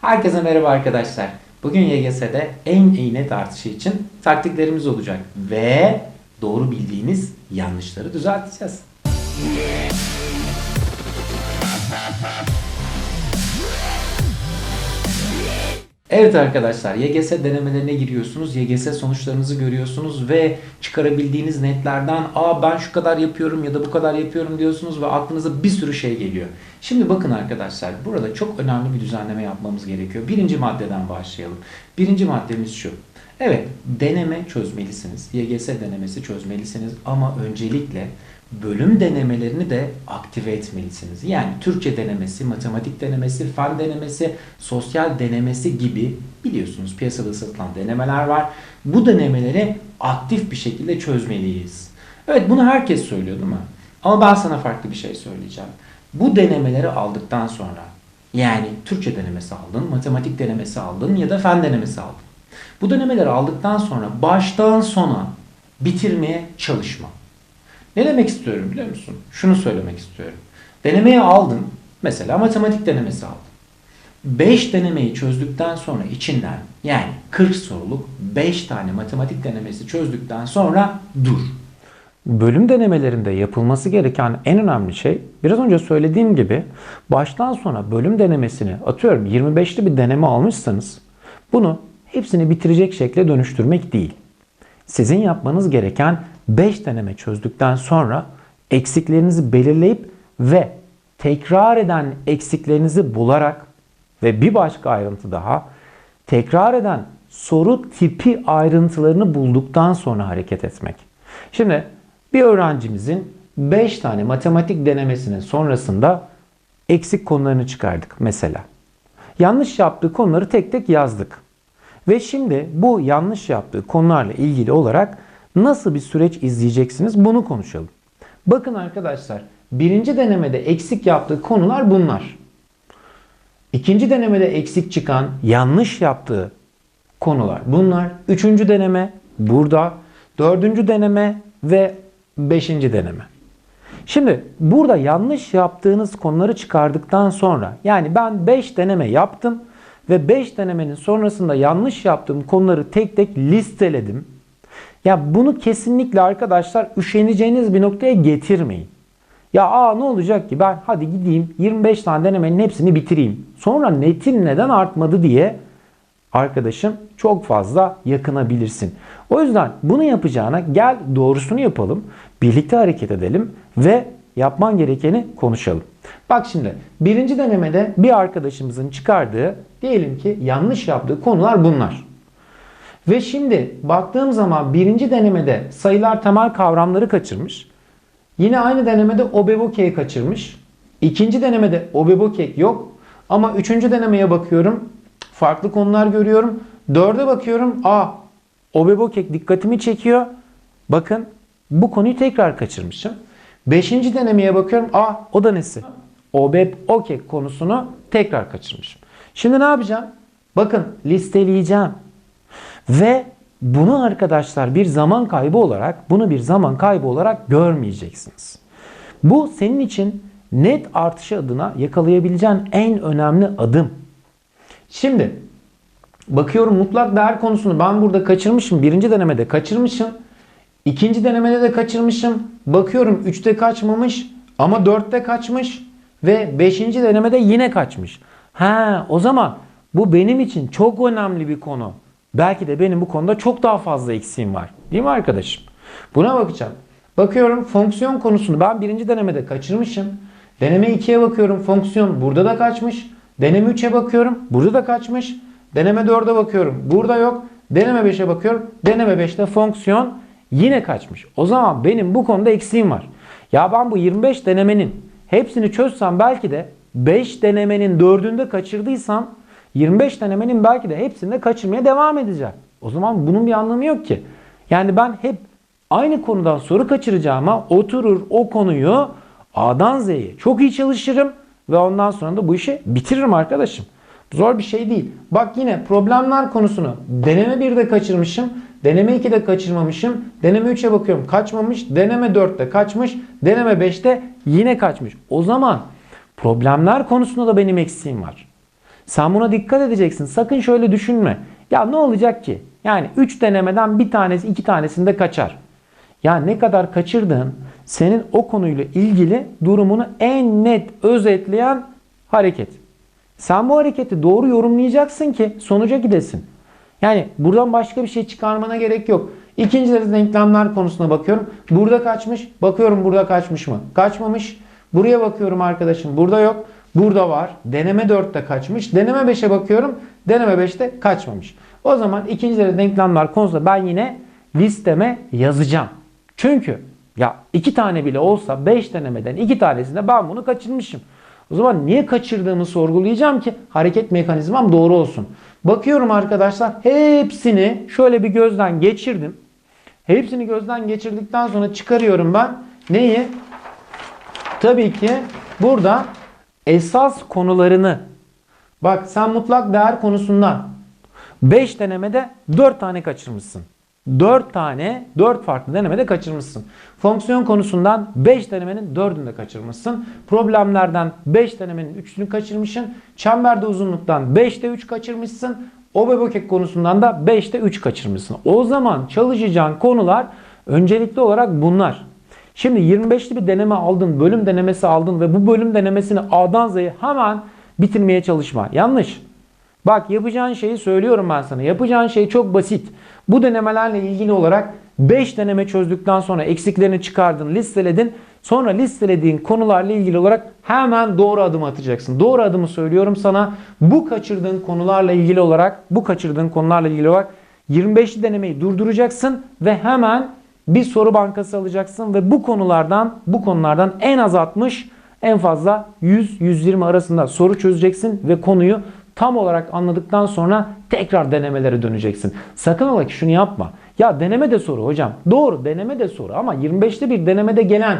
Herkese merhaba arkadaşlar. Bugün YGS'de en iyi net artışı için taktiklerimiz olacak. Ve doğru bildiğiniz yanlışları düzelteceğiz. Evet arkadaşlar YGS denemelerine giriyorsunuz. YGS sonuçlarınızı görüyorsunuz ve çıkarabildiğiniz netlerden aa ben şu kadar yapıyorum ya da bu kadar yapıyorum diyorsunuz ve aklınıza bir sürü şey geliyor. Şimdi bakın arkadaşlar burada çok önemli bir düzenleme yapmamız gerekiyor. Birinci maddeden başlayalım. Birinci maddemiz şu. Evet deneme çözmelisiniz. YGS denemesi çözmelisiniz ama öncelikle bölüm denemelerini de aktive etmelisiniz. Yani Türkçe denemesi, matematik denemesi, fen denemesi, sosyal denemesi gibi biliyorsunuz piyasada satılan denemeler var. Bu denemeleri aktif bir şekilde çözmeliyiz. Evet bunu herkes söylüyor değil mi? Ama ben sana farklı bir şey söyleyeceğim. Bu denemeleri aldıktan sonra yani Türkçe denemesi aldın, matematik denemesi aldın ya da fen denemesi aldın. Bu denemeleri aldıktan sonra baştan sona bitirmeye çalışma. Ne demek istiyorum biliyor musun? Şunu söylemek istiyorum. Denemeyi aldın. Mesela matematik denemesi aldın. 5 denemeyi çözdükten sonra içinden yani 40 soruluk 5 tane matematik denemesi çözdükten sonra dur. Bölüm denemelerinde yapılması gereken en önemli şey biraz önce söylediğim gibi baştan sona bölüm denemesini atıyorum 25'li bir deneme almışsanız bunu hepsini bitirecek şekle dönüştürmek değil. Sizin yapmanız gereken 5 deneme çözdükten sonra eksiklerinizi belirleyip ve tekrar eden eksiklerinizi bularak ve bir başka ayrıntı daha tekrar eden soru tipi ayrıntılarını bulduktan sonra hareket etmek. Şimdi bir öğrencimizin 5 tane matematik denemesinin sonrasında eksik konularını çıkardık mesela. Yanlış yaptığı konuları tek tek yazdık. Ve şimdi bu yanlış yaptığı konularla ilgili olarak nasıl bir süreç izleyeceksiniz bunu konuşalım. Bakın arkadaşlar birinci denemede eksik yaptığı konular bunlar. İkinci denemede eksik çıkan yanlış yaptığı konular bunlar. Üçüncü deneme burada. Dördüncü deneme ve beşinci deneme. Şimdi burada yanlış yaptığınız konuları çıkardıktan sonra yani ben 5 deneme yaptım ve 5 denemenin sonrasında yanlış yaptığım konuları tek tek listeledim. Ya bunu kesinlikle arkadaşlar üşeneceğiniz bir noktaya getirmeyin. Ya aa ne olacak ki ben hadi gideyim 25 tane denemenin hepsini bitireyim. Sonra netin neden artmadı diye arkadaşım çok fazla yakınabilirsin. O yüzden bunu yapacağına gel doğrusunu yapalım. Birlikte hareket edelim ve yapman gerekeni konuşalım. Bak şimdi birinci denemede bir arkadaşımızın çıkardığı diyelim ki yanlış yaptığı konular bunlar. Ve şimdi baktığım zaman birinci denemede sayılar temel kavramları kaçırmış. Yine aynı denemede obebokek'i kaçırmış. İkinci denemede obebokek yok. Ama üçüncü denemeye bakıyorum. Farklı konular görüyorum. Dörde bakıyorum. Aa obebokek dikkatimi çekiyor. Bakın bu konuyu tekrar kaçırmışım. Beşinci denemeye bakıyorum. Aa o da nesi? Obebokek konusunu tekrar kaçırmışım. Şimdi ne yapacağım? Bakın listeleyeceğim. Ve bunu arkadaşlar bir zaman kaybı olarak, bunu bir zaman kaybı olarak görmeyeceksiniz. Bu senin için net artışı adına yakalayabileceğin en önemli adım. Şimdi bakıyorum mutlak değer konusunu ben burada kaçırmışım. Birinci denemede kaçırmışım. İkinci denemede de kaçırmışım. Bakıyorum 3'te kaçmamış ama 4'te kaçmış ve 5. denemede yine kaçmış. Ha o zaman bu benim için çok önemli bir konu. Belki de benim bu konuda çok daha fazla eksiğim var. Değil mi arkadaşım? Buna bakacağım. Bakıyorum fonksiyon konusunu ben birinci denemede kaçırmışım. Deneme 2'ye bakıyorum fonksiyon burada da kaçmış. Deneme 3'e bakıyorum burada da kaçmış. Deneme 4'e bakıyorum burada yok. Deneme 5'e bakıyorum. Deneme 5'te fonksiyon yine kaçmış. O zaman benim bu konuda eksiğim var. Ya ben bu 25 denemenin hepsini çözsem belki de 5 denemenin 4'ünde kaçırdıysam 25 denemenin belki de hepsinde kaçırmaya devam edeceğim. O zaman bunun bir anlamı yok ki. Yani ben hep aynı konudan soru kaçıracağıma oturur o konuyu A'dan Z'ye çok iyi çalışırım ve ondan sonra da bu işi bitiririm arkadaşım. Zor bir şey değil. Bak yine problemler konusunu deneme 1'de kaçırmışım. Deneme 2'de kaçırmamışım. Deneme 3'e bakıyorum kaçmamış. Deneme 4'te kaçmış. Deneme 5'te yine kaçmış. O zaman problemler konusunda da benim eksiğim var. Sen buna dikkat edeceksin. Sakın şöyle düşünme. Ya ne olacak ki? Yani 3 denemeden bir tanesi, iki tanesinde kaçar. Ya ne kadar kaçırdığın senin o konuyla ilgili durumunu en net özetleyen hareket. Sen bu hareketi doğru yorumlayacaksın ki sonuca gidesin. Yani buradan başka bir şey çıkarmana gerek yok. İkinci derece denklemler konusuna bakıyorum. Burada kaçmış. Bakıyorum burada kaçmış mı? Kaçmamış. Buraya bakıyorum arkadaşım. Burada yok. Burada var. Deneme 4'te kaçmış. Deneme 5'e bakıyorum. Deneme 5'te kaçmamış. O zaman ikinci derece denklemler konusunda ben yine listeme yazacağım. Çünkü ya iki tane bile olsa 5 denemeden iki tanesinde ben bunu kaçırmışım. O zaman niye kaçırdığımı sorgulayacağım ki hareket mekanizmam doğru olsun. Bakıyorum arkadaşlar hepsini şöyle bir gözden geçirdim. Hepsini gözden geçirdikten sonra çıkarıyorum ben neyi? Tabii ki burada esas konularını bak sen mutlak değer konusundan 5 denemede 4 tane kaçırmışsın. 4 tane 4 farklı denemede kaçırmışsın. Fonksiyon konusundan 5 denemenin 4'ünü de kaçırmışsın. Problemlerden 5 denemenin 3'ünü kaçırmışsın. Çemberde uzunluktan 5'te 3 kaçırmışsın. Obebokek konusundan da 5'te 3 kaçırmışsın. O zaman çalışacağın konular öncelikli olarak bunlar. Şimdi 25'li bir deneme aldın, bölüm denemesi aldın ve bu bölüm denemesini A'dan Z'ye hemen bitirmeye çalışma. Yanlış. Bak yapacağın şeyi söylüyorum ben sana. Yapacağın şey çok basit. Bu denemelerle ilgili olarak 5 deneme çözdükten sonra eksiklerini çıkardın, listeledin. Sonra listelediğin konularla ilgili olarak hemen doğru adım atacaksın. Doğru adımı söylüyorum sana. Bu kaçırdığın konularla ilgili olarak, bu kaçırdığın konularla ilgili olarak 25 denemeyi durduracaksın ve hemen bir soru bankası alacaksın ve bu konulardan bu konulardan en az 60 en fazla 100-120 arasında soru çözeceksin ve konuyu tam olarak anladıktan sonra tekrar denemelere döneceksin. Sakın ola ki şunu yapma. Ya deneme de soru hocam. Doğru deneme de soru ama 25'te bir denemede gelen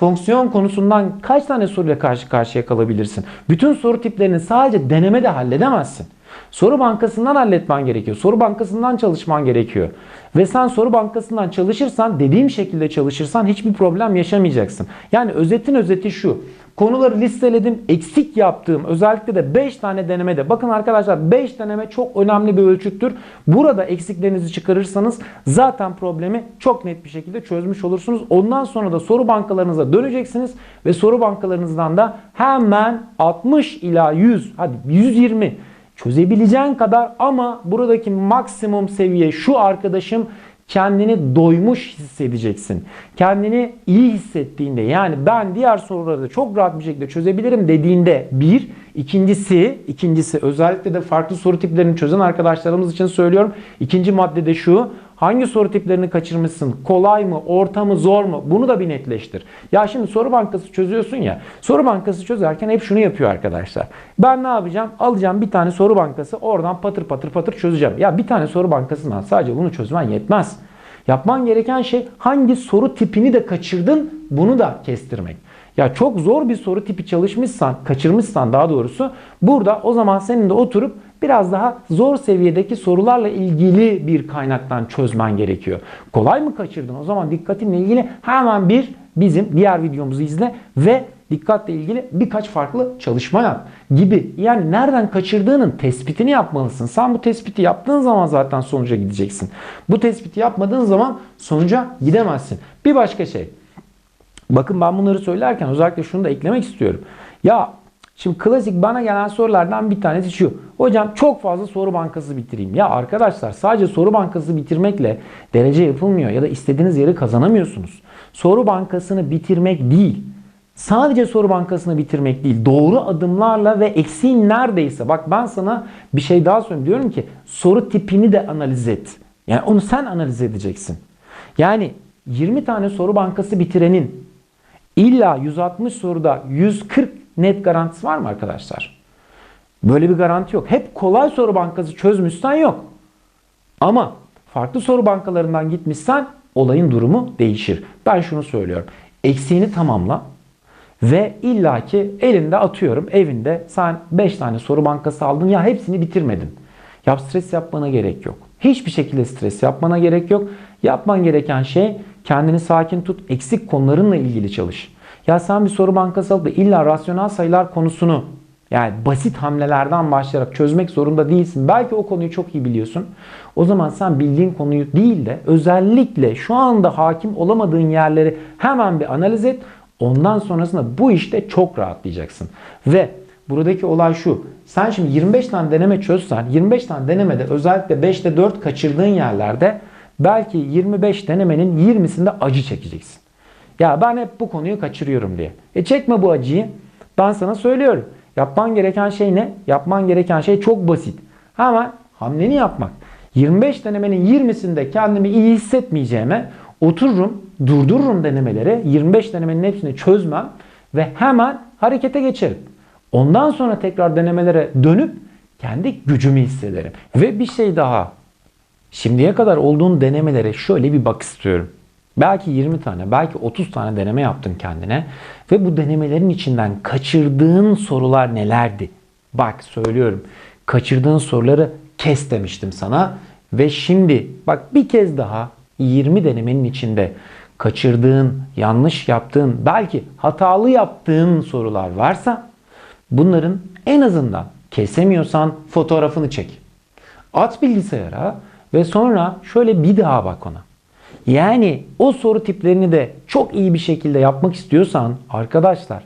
fonksiyon konusundan kaç tane soruyla karşı karşıya kalabilirsin? Bütün soru tiplerini sadece denemede halledemezsin. Soru bankasından halletmen gerekiyor. Soru bankasından çalışman gerekiyor. Ve sen soru bankasından çalışırsan, dediğim şekilde çalışırsan hiçbir problem yaşamayacaksın. Yani özetin özeti şu. Konuları listeledim. Eksik yaptığım özellikle de 5 tane denemede. Bakın arkadaşlar 5 deneme çok önemli bir ölçüttür. Burada eksiklerinizi çıkarırsanız zaten problemi çok net bir şekilde çözmüş olursunuz. Ondan sonra da soru bankalarınıza döneceksiniz ve soru bankalarınızdan da hemen 60 ila 100 hadi 120 çözebileceğin kadar ama buradaki maksimum seviye şu arkadaşım kendini doymuş hissedeceksin. Kendini iyi hissettiğinde yani ben diğer soruları da çok rahat bir şekilde çözebilirim dediğinde bir. ikincisi ikincisi özellikle de farklı soru tiplerini çözen arkadaşlarımız için söylüyorum. İkinci maddede şu. Hangi soru tiplerini kaçırmışsın? Kolay mı? Orta mı? Zor mu? Bunu da bir netleştir. Ya şimdi soru bankası çözüyorsun ya. Soru bankası çözerken hep şunu yapıyor arkadaşlar. Ben ne yapacağım? Alacağım bir tane soru bankası. Oradan patır patır patır çözeceğim. Ya bir tane soru bankasından sadece bunu çözmen yetmez. Yapman gereken şey hangi soru tipini de kaçırdın bunu da kestirmek. Ya çok zor bir soru tipi çalışmışsan, kaçırmışsan daha doğrusu burada o zaman senin de oturup biraz daha zor seviyedeki sorularla ilgili bir kaynaktan çözmen gerekiyor. Kolay mı kaçırdın? O zaman dikkatinle ilgili hemen bir bizim diğer videomuzu izle ve dikkatle ilgili birkaç farklı çalışma yap gibi. Yani nereden kaçırdığının tespitini yapmalısın. Sen bu tespiti yaptığın zaman zaten sonuca gideceksin. Bu tespiti yapmadığın zaman sonuca gidemezsin. Bir başka şey. Bakın ben bunları söylerken özellikle şunu da eklemek istiyorum. Ya şimdi klasik bana gelen sorulardan bir tanesi şu. Hocam çok fazla soru bankası bitireyim. Ya arkadaşlar sadece soru bankası bitirmekle derece yapılmıyor ya da istediğiniz yeri kazanamıyorsunuz. Soru bankasını bitirmek değil. Sadece soru bankasını bitirmek değil. Doğru adımlarla ve eksiğin neredeyse. Bak ben sana bir şey daha söyleyeyim. Diyorum ki soru tipini de analiz et. Yani onu sen analiz edeceksin. Yani 20 tane soru bankası bitirenin illa 160 soruda 140 net garantisi var mı arkadaşlar? Böyle bir garanti yok. Hep kolay soru bankası çözmüşsen yok. Ama farklı soru bankalarından gitmişsen olayın durumu değişir. Ben şunu söylüyorum. Eksiğini tamamla ve illaki elinde atıyorum evinde sen 5 tane soru bankası aldın ya hepsini bitirmedin. Ya stres yapmana gerek yok. Hiçbir şekilde stres yapmana gerek yok. Yapman gereken şey kendini sakin tut. Eksik konularınla ilgili çalış. Ya sen bir soru bankası alıp da illa rasyonel sayılar konusunu Yani basit hamlelerden başlayarak çözmek zorunda değilsin. Belki o konuyu çok iyi biliyorsun. O zaman sen bildiğin konuyu değil de özellikle şu anda hakim olamadığın yerleri hemen bir analiz et. Ondan sonrasında bu işte çok rahatlayacaksın. Ve buradaki olay şu. Sen şimdi 25 tane deneme çözsen 25 tane denemede özellikle 5'te 4 kaçırdığın yerlerde belki 25 denemenin 20'sinde acı çekeceksin. Ya ben hep bu konuyu kaçırıyorum diye. E çekme bu acıyı. Ben sana söylüyorum. Yapman gereken şey ne? Yapman gereken şey çok basit. Hemen hamleni yapmak. 25 denemenin 20'sinde kendimi iyi hissetmeyeceğime otururum, durdururum denemeleri. 25 denemenin hepsini çözmem ve hemen harekete geçerim. Ondan sonra tekrar denemelere dönüp kendi gücümü hissederim. Ve bir şey daha. Şimdiye kadar olduğun denemelere şöyle bir bak istiyorum. Belki 20 tane, belki 30 tane deneme yaptın kendine ve bu denemelerin içinden kaçırdığın sorular nelerdi? Bak söylüyorum. Kaçırdığın soruları kes demiştim sana ve şimdi bak bir kez daha 20 denemenin içinde kaçırdığın, yanlış yaptığın, belki hatalı yaptığın sorular varsa bunların en azından kesemiyorsan fotoğrafını çek. At bilgisayara ve sonra şöyle bir daha bak ona. Yani o soru tiplerini de çok iyi bir şekilde yapmak istiyorsan arkadaşlar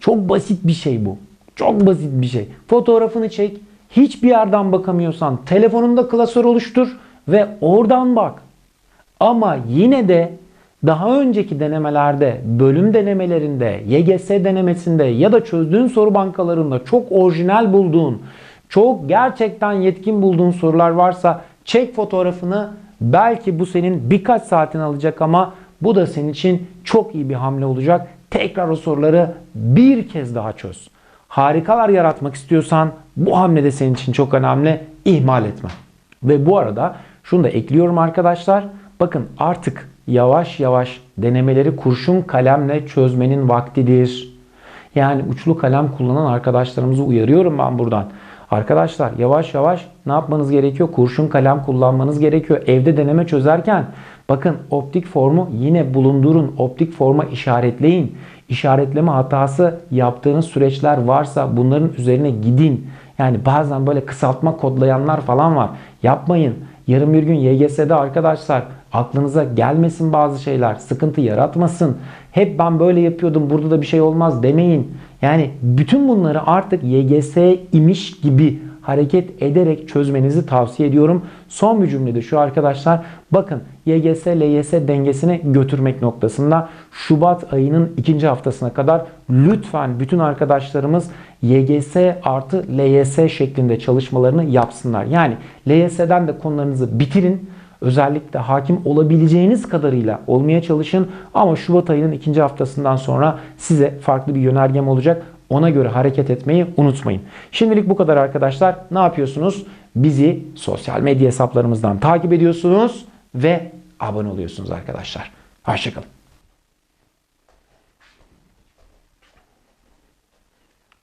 çok basit bir şey bu. Çok basit bir şey. Fotoğrafını çek. Hiçbir yerden bakamıyorsan telefonunda klasör oluştur ve oradan bak. Ama yine de daha önceki denemelerde, bölüm denemelerinde, YGS denemesinde ya da çözdüğün soru bankalarında çok orijinal bulduğun, çok gerçekten yetkin bulduğun sorular varsa çek fotoğrafını. Belki bu senin birkaç saatini alacak ama bu da senin için çok iyi bir hamle olacak. Tekrar o soruları bir kez daha çöz. Harikalar yaratmak istiyorsan bu hamle de senin için çok önemli. İhmal etme. Ve bu arada şunu da ekliyorum arkadaşlar. Bakın artık yavaş yavaş denemeleri kurşun kalemle çözmenin vaktidir. Yani uçlu kalem kullanan arkadaşlarımızı uyarıyorum ben buradan. Arkadaşlar yavaş yavaş ne yapmanız gerekiyor? Kurşun kalem kullanmanız gerekiyor. Evde deneme çözerken bakın optik formu yine bulundurun. Optik forma işaretleyin. İşaretleme hatası yaptığınız süreçler varsa bunların üzerine gidin. Yani bazen böyle kısaltma kodlayanlar falan var. Yapmayın. Yarın bir gün YGS'de arkadaşlar aklınıza gelmesin bazı şeyler. Sıkıntı yaratmasın. Hep ben böyle yapıyordum burada da bir şey olmaz demeyin. Yani bütün bunları artık YGS imiş gibi hareket ederek çözmenizi tavsiye ediyorum. Son bir cümlede şu arkadaşlar. Bakın YGS LYS dengesine götürmek noktasında Şubat ayının ikinci haftasına kadar lütfen bütün arkadaşlarımız YGS artı LYS şeklinde çalışmalarını yapsınlar. Yani LYS'den de konularınızı bitirin. Özellikle hakim olabileceğiniz kadarıyla olmaya çalışın. Ama Şubat ayının ikinci haftasından sonra size farklı bir yönergem olacak. Ona göre hareket etmeyi unutmayın. Şimdilik bu kadar arkadaşlar. Ne yapıyorsunuz? Bizi sosyal medya hesaplarımızdan takip ediyorsunuz ve abone oluyorsunuz arkadaşlar. Hoşçakalın.